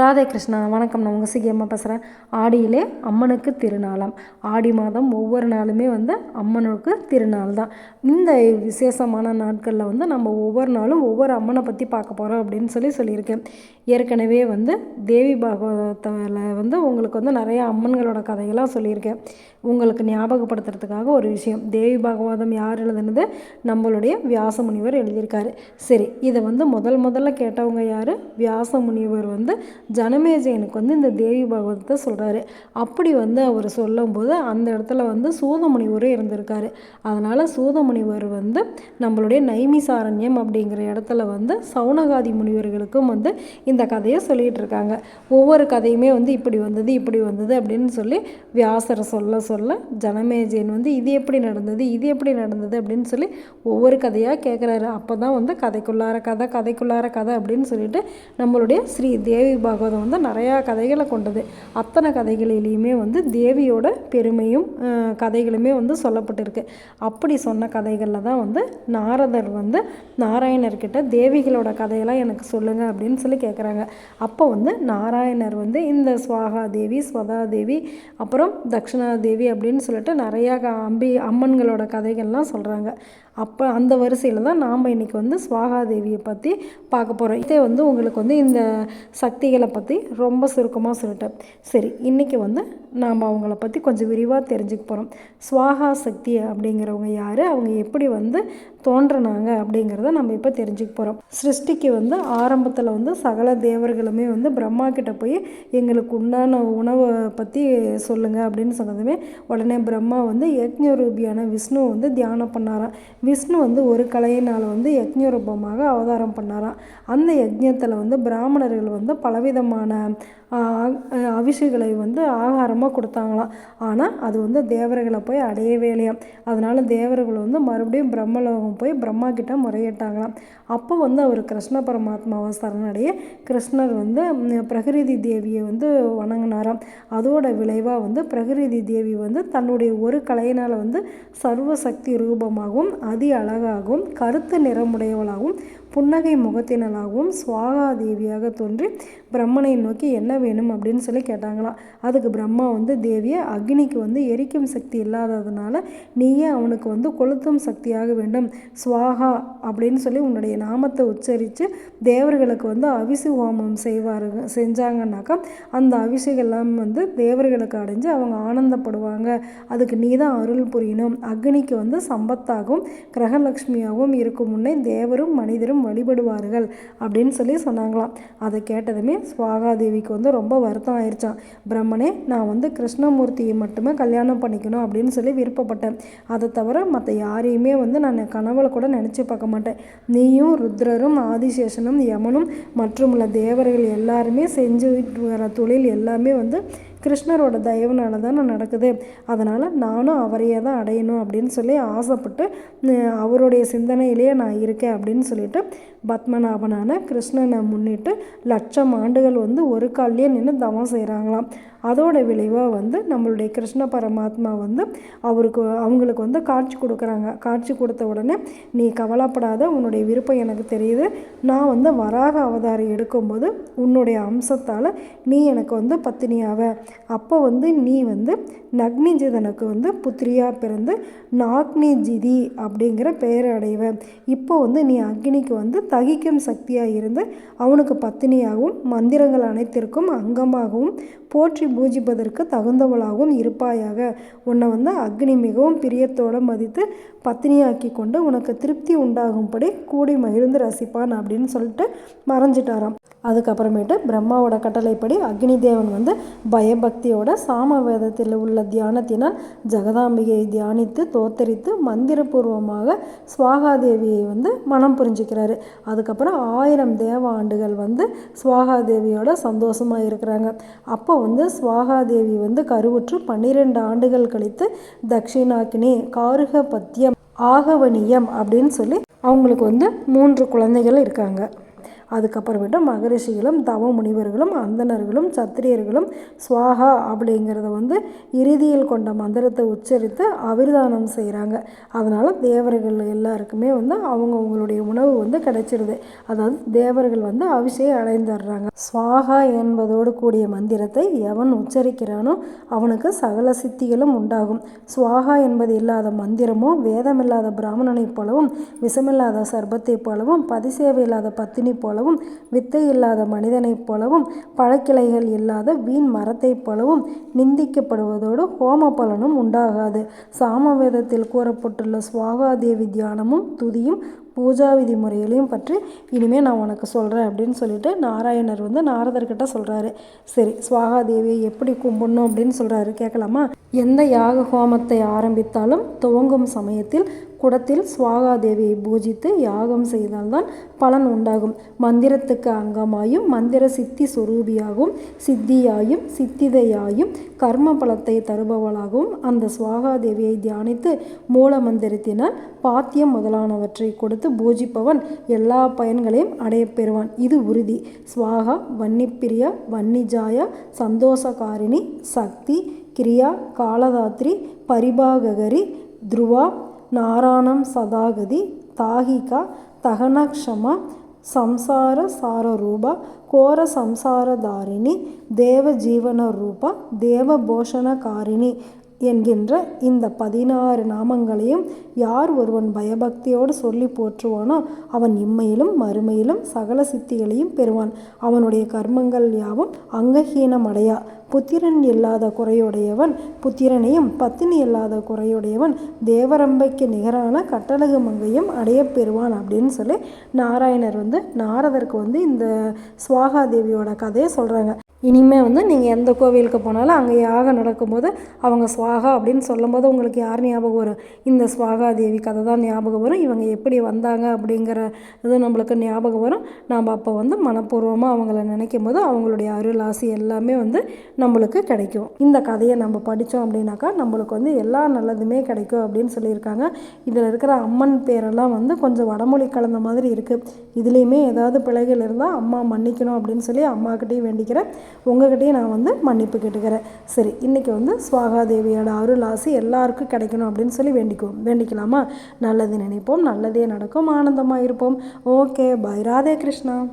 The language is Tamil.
ராதே கிருஷ்ணா வணக்கம். நான் உங்கள் சீக்கியமாக பேசுகிறேன் ஆடியிலே அம்மனுக்கு திருநாளாம். ஆடி மாதம் ஒவ்வொரு நாளுமே வந்து அம்மனுக்கு திருநாள் தான். இந்த விசேஷமான நாட்களில் வந்து நம்ம ஒவ்வொரு நாளும் ஒவ்வொரு அம்மனை பற்றி பார்க்க போகிறோம் அப்படின்னு சொல்லி சொல்லியிருக்கேன். ஏற்கனவே வந்து தேவி பாகவதத்தில் வந்து உங்களுக்கு வந்து நிறைய அம்மன்களோட கதைகளாக சொல்லியிருக்கேன். உங்களுக்கு ஞாபகப்படுத்துறதுக்காக ஒரு விஷயம். தேவி பாகவதம் யார் எழுதுனது? நம்மளுடைய வியாச முனிவர் எழுதியிருக்காரு. சரி இதை வந்து முதல் முதல்ல கேட்டவங்க யார்? வியாச முனிவர் வந்து ஜனமேஜயனுக்கு வந்து இந்த தேவி பாகவதத்தை சொல்கிறாரு அப்படி வந்து அவர் சொல்லும்போது அந்த இடத்துல வந்து சூதமுனிவரும் இருந்திருக்காரு. அதனால் சூதமுனிவர் வந்து நம்மளுடைய நைமிசாரண்யம் அப்படிங்கிற இடத்துல வந்து சவுனகாதி முனிவர்களுக்கும் வந்து இந்த கதையை சொல்லிகிட்டு இருக்காங்க. ஒவ்வொரு கதையுமே வந்து இப்படி வந்தது இப்படி வந்தது அப்படின்னு சொல்லி வியாசரை சொல்ல சொல்ல சொல்ல ஜனமேஜயன் வந்து இது எப்படி நடந்தது இது எப்படி நடந்தது? அப்படின்னு சொல்லி ஒவ்வொரு கதையாக கேட்குறாரு அப்போ தான் வந்து கதைக்குள்ளார கதை கதைக்குள்ளார கதை அப்படின்னு சொல்லிட்டு நம்மளுடைய ஸ்ரீ தேவி பாகவதம் வந்து நிறையா கதைகளை கொண்டது. அத்தனை கதைகளிலையுமே வந்து தேவியோட பெருமையும் கதைகளுமே வந்து சொல்லப்பட்டிருக்கு. அப்படி சொன்ன கதைகளில் தான் வந்து நாரதர் வந்து நாராயணர்கிட்ட தேவிகளோட கதையெல்லாம் எனக்கு சொல்லுங்கள் அப்படின்னு சொல்லி கேட்குறாங்க அப்போ வந்து நாராயணர் வந்து இந்த சுவாகா தேவி ஸ்வதா தேவி அப்புறம் தக்ஷணா தேவி அப்படின்னு சொல்லிட்டு நிறையா அம்பி அம்மன்களோட கதைகள்லாம் சொல்கிறாங்க அப்போ அந்த வரிசையில் தான் நாம் இன்றைக்கி வந்து சுவாகாதேவியை பற்றி பார்க்க போகிறோம் இதே வந்து உங்களுக்கு வந்து இந்த சக்திகளை பற்றி ரொம்ப சுருக்கமாக சொல்லிட்டேன். சரி இன்றைக்கி வந்து நாம் அவங்கள பற்றி கொஞ்சம் விரிவாக தெரிஞ்சுக்க போகிறோம் சுவாகா சக்தி அப்படிங்கிறவங்க யார்? அவங்க எப்படி வந்து தோன்றினாங்க அப்படிங்கிறத நம்ம இப்போ தெரிஞ்சுக்க போகிறோம் சிருஷ்டிக்கு வந்து ஆரம்பத்தில் வந்து சகல தேவர்களுமே வந்து பிரம்மா கிட்ட போய் எங்களுக்கு உண்டான உணவை பற்றி சொல்லுங்கள் அப்படின்னு சொன்னதுமே உடனே பிரம்மா வந்து யக்ஞரூபியான விஷ்ணு வந்து தியானம் பண்ணாராம். விஷ்ணு வந்து ஒரு கலையினால் வந்து யக்ஞரூபமாக அவதாரம் பண்ணாராம். அந்த யஜ்ஞத்தில் வந்து பிராமணர்கள் வந்து பலவிதமான அவிஷைகளை வந்து ஆகாரமாக கொடுத்தாங்களாம் ஆனால் அது வந்து தேவர்களை போய் அடையவே இல்லையாம் அதனால தேவர்கள் வந்து மறுபடியும் பிரம்மலோகம் போய் பிரம்மா கிட்ட முறையிட்டாங்களாம். அப்போ வந்து அவர் கிருஷ்ண பரமாத்மாவை சரணடைய கிருஷ்ணர் வந்து பிரகிருதி தேவியை வந்து வணங்கினாராம். அதோட விளைவாக வந்து பிரகிருதி தேவி வந்து தன்னுடைய ஒரு கலையினால் வந்து சர்வ சக்தி ரூபமாகவும் அதி அழகாகவும் கருத்து நிறமுடையவளாகவும் புன்னகை முகத்தினளாகவும் சுவாகா தேவியாக தோன்றி பிரம்மனை நோக்கி என்ன வேணும் அப்படின்னு சொல்லி கேட்டாங்களாம். அதுக்கு பிரம்மா வந்து தேவியை அக்னிக்கு வந்து எரிக்கும் சக்தி இல்லாததுனால நீயே அவனுக்கு வந்து கொளுத்தும் சக்தியாக வேண்டும். சுவாகா அப்படின்னு சொல்லி உன்னுடைய நாமத்தை உச்சரித்து தேவர்களுக்கு வந்து அவிசு ஹோமம் செய்வாருங்க செஞ்சாங்கன்னாக்கா அந்த அவிசைகள்லாம் வந்து தேவர்களுக்கு அடைஞ்சு அவங்க ஆனந்தப்படுவாங்க. அதுக்கு நீ தான் அருள் புரியணும். அக்னிக்கு வந்து சம்பத்தாகவும் கிரகலக்ஷ்மியாகவும் இருக்கும் முன்னே தேவரும் மனிதரும் வழிபடுவார்கள் அப்படின்னு சொல்லி சொன்னாங்களாம். அதை கேட்டதுமே சுவாகாதேவிக்கு வந்து ரொம்ப வருத்தம் ஆயிடுச்சான் பிரம்மனே நான் வந்து கிருஷ்ணமூர்த்தியை மட்டுமே கல்யாணம் பண்ணிக்கணும் அப்படின்னு சொல்லி விருப்பப்பட்டேன். அதை தவிர மற்ற யாரையுமே வந்து நான் கனவுல கூட நினச்சி பார்க்க மாட்டேன். நீயும் ருத்ரரும் ஆதிசேஷனும் யமனும் மற்றும் உள்ள தேவர்கள் எல்லாருமே செஞ்சு வர தொழில் எல்லாமே வந்து கிருஷ்ணரோட தயவுனால தான் நடக்குது. அதனால் நானும் அவரையே தான் அடையணும் அப்படின்னு சொல்லி ஆசைப்பட்டு அவருடைய சிந்தனையிலேயே நான் இருக்கேன் அப்படின்னு சொல்லிட்டு பத்மநாபனான கிருஷ்ணனை முன்னிட்டு லட்சம் ஆண்டுகள் வந்து ஒரு கால்லையே நின்று தவம் செய்கிறாங்களாம் அதோட விளைவாக வந்து நம்மளுடைய கிருஷ்ண பரமாத்மா வந்து அவருக்கு அவங்களுக்கு வந்து காட்சி கொடுக்குறாங்க. காட்சி கொடுத்த உடனே நீ கவலைப்படாத உன்னுடைய விருப்பம் எனக்கு தெரியுது. நான் வந்து வராக அவதாரம் எடுக்கும்போது உன்னுடைய அம்சத்தால் நீ எனக்கு வந்து பத்தினியாவ. அப்போ வந்து நீ வந்து நக்னிஜிதனுக்கு வந்து புத்திரியாக பிறந்து நாக்னிஜிதி அப்படிங்கிற பெயரை அடைவ. இப்போ வந்து நீ அக்னிக்கு வந்து தகிக்கும் சக்தியாக இருந்து அவனுக்கு பத்தினியாகவும் மந்திரங்கள் அனைத்திற்கும் அங்கமாகவும் போற்றி பூஜிப்பதற்கு தகுந்தவளாகவும் இருப்பாயாக. உன்னை வந்து அக்னி மிகவும் பிரியத்தோடு மதித்து பத்தினியாக்கி கொண்டு உனக்கு திருப்தி உண்டாகும்படி கூடி மகிழ்ந்து ரசிப்பான் அப்படின்னு சொல்லிட்டு மறைஞ்சிட்டாராம். அதுக்கப்புறமேட்டு பிரம்மாவோட கட்டளைப்படி அக்னி தேவன் வந்து பயபக்தியோட சாம வேதத்தில் உள்ள தியானத்தினால் ஜெகதாம்பிகையை தியானித்து தோத்தரித்து மந்திரபூர்வமாக சுவாகாதேவியை வந்து மனம் புரிஞ்சுக்கிறாரு. அதுக்கப்புறம் ஆயிரம் தேவ ஆண்டுகள் வந்து சுவாகாதேவியோட சந்தோஷமாக இருக்கிறாங்க. அப்போ வந்து சுவாகாதேவி வந்து கருவுற்று பன்னிரெண்டு ஆண்டுகள் கழித்து தக்ஷிணாக்கினி காருக பத்தியம் ஆகவனியம் அப்படின்னு சொல்லி அவங்களுக்கு வந்து மூன்று குழந்தைகள் இருக்காங்க. அதுக்கப்புறமேட்டு மகரிஷிகளும் தவ முனிவர்களும் அந்தணர்களும் சத்திரியர்களும் சுவாகா அப்படிங்கிறத வந்து இறுதியில் கொண்ட மந்திரத்தை உச்சரித்து அபிர்தானம் செய்கிறாங்க. அதனால் தேவர்கள் எல்லாருக்குமே வந்து அவங்கவுங்களுடைய உணவு வந்து கிடைச்சிருது. அதாவது தேவர்கள் வந்து அபிஷேகம் அடைந்துடுறாங்க. சுவாகா என்பதோடு கூடிய மந்திரத்தை எவன் உச்சரிக்கிறானோ அவனுக்கு சகல சித்திகளும் உண்டாகும். சுவாகா என்பது இல்லாத மந்திரமோ வேதமில்லாத பிராமணனைப் போலவும் விஷமில்லாத சர்பத்தைப் போலவும் பதிசேவை இல்லாத பத்தினி போலவும் வித்தை இல்லாத மனிதனைப் போலவும் பழக்கிளைகள் இல்லாத வீண் மரத்தைப் போலவும் நிந்திக்கப்படுவதோடு ஹோம பலனும் உண்டாகாது. சாமவேதத்தில் கூறப்பட்டுள்ள சுவாகாதேவி தியானமும் துதியும் பூஜா விதி முறைகளையும் பற்றி இனிமேல் நான் உனக்கு சொல்கிறேன் அப்படின்னு சொல்லிட்டு நாராயணர் வந்து நாரதர்கிட்ட சொல்கிறாரு சரி சுவாகாதேவியை எப்படி கும்பிடணும் அப்படின்னு சொல்கிறாரு கேட்கலாமா எந்த யாக ஹோமத்தை ஆரம்பித்தாலும் துவங்கும் சமயத்தில் குடத்தில் சுவாகாதேவியை பூஜித்து யாகம் செய்தால்தான் பலன் உண்டாகும். மந்திரத்துக்கு அங்கமாயும் மந்திர சித்தி சுரூபியாகவும் சித்தியாயும் சித்திதையாயும் கர்ம பலத்தை தருபவளாகவும் அந்த சுவாகாதேவியை தியானித்து மூல மந்திரத்தினால் பாத்தியம் முதலானவற்றை கொடுத்து பூஜிப்பவன் எல்லா பயன்களையும் அடையப்பெறுவான் இது உறுதி ஸ்வாகா வன்னிப்பிரியா வன்னிஜாய சந்தோஷகாரிணி சக்தி கிரியா காலதாத்ரி பரிபாககரி துருவா நாராணம் சதாகதி தாகிகா தகனக்ஷமா ಸಂಸಾರ ಸಾರರೂಪ ಕೋರ ಸಂಸಾರಧಾರಿಣಿ தேவ ஜீவன ரூபா தேவபோஷணகாரிணி என்கின்ற இந்த பதினாறு நாமங்களையும் யார் ஒருவன் பயபக்தியோடு சொல்லி போற்றுவானோ அவன் இம்மையிலும் மறுமையிலும் சகல சித்திகளையும் பெறுவான். அவனுடைய கர்மங்கள் யாவும் அங்கஹீனமடையா. புத்திரன் இல்லாத குறையுடையவன் புத்திரனையும் பத்தினி இல்லாத குறையுடையவன் தேவரம்பைக்கு நிகரான கட்டழகு மங்கையும் அடைய பெறுவான் அப்படின்னு சொல்லி நாராயணர் வந்து நாரதருக்கு வந்து இந்த சுவாகாதேவியோட கதையை சொல்கிறாங்க இனிமேல் வந்து நீங்கள் எந்த கோவிலுக்கு போனாலும் அங்கே யாகம் நடக்கும்போது அவங்க சுவாகா அப்படின்னு சொல்லும்போது உங்களுக்கு யார் ஞாபகம் வரும்? இந்த சுவாகா தேவி கதை தான் ஞாபகம் வரும். இவங்க எப்படி வந்தாங்க அப்படிங்கிற இது நம்மளுக்கு ஞாபகம் வரும். நாம் அப்போ வந்து மனப்பூர்வமாக அவங்கள நினைக்கும் போது அவங்களுடைய அருள் ஆசி எல்லாமே வந்து நம்மளுக்கு கிடைக்கும். இந்த கதையை நம்ம படித்தோம் அப்படின்னாக்கா நம்மளுக்கு வந்து எல்லா நல்லதுமே கிடைக்கும் அப்படின்னு சொல்லியிருக்காங்க. இதில் இருக்கிற அம்மன் பேரெல்லாம் வந்து கொஞ்சம் வடமொழி கலந்த மாதிரி இருக்குது இதுலேயுமே ஏதாவது பிழைகள் இருந்தால் அம்மா மன்னிக்கணும் அப்படின்னு சொல்லி அம்மாக்கிட்டேயும் வேண்டிக்கிறேன். உங்ககிட்டயும் நான் வந்து மன்னிப்பு கேட்டுக்கிறேன். சரி இன்றைக்கி வந்து சுவாகாதேவியோட அருள் ஆசி எல்லாருக்கும் கிடைக்கணும் அப்படின்னு சொல்லி வேண்டிக்குவோம் வேண்டிக்கலாமா? நல்லது நினைப்போம் நல்லதே நடக்கும் ஆனந்தமாக இருப்போம் ஓகே பாய் ராதே கிருஷ்ணா.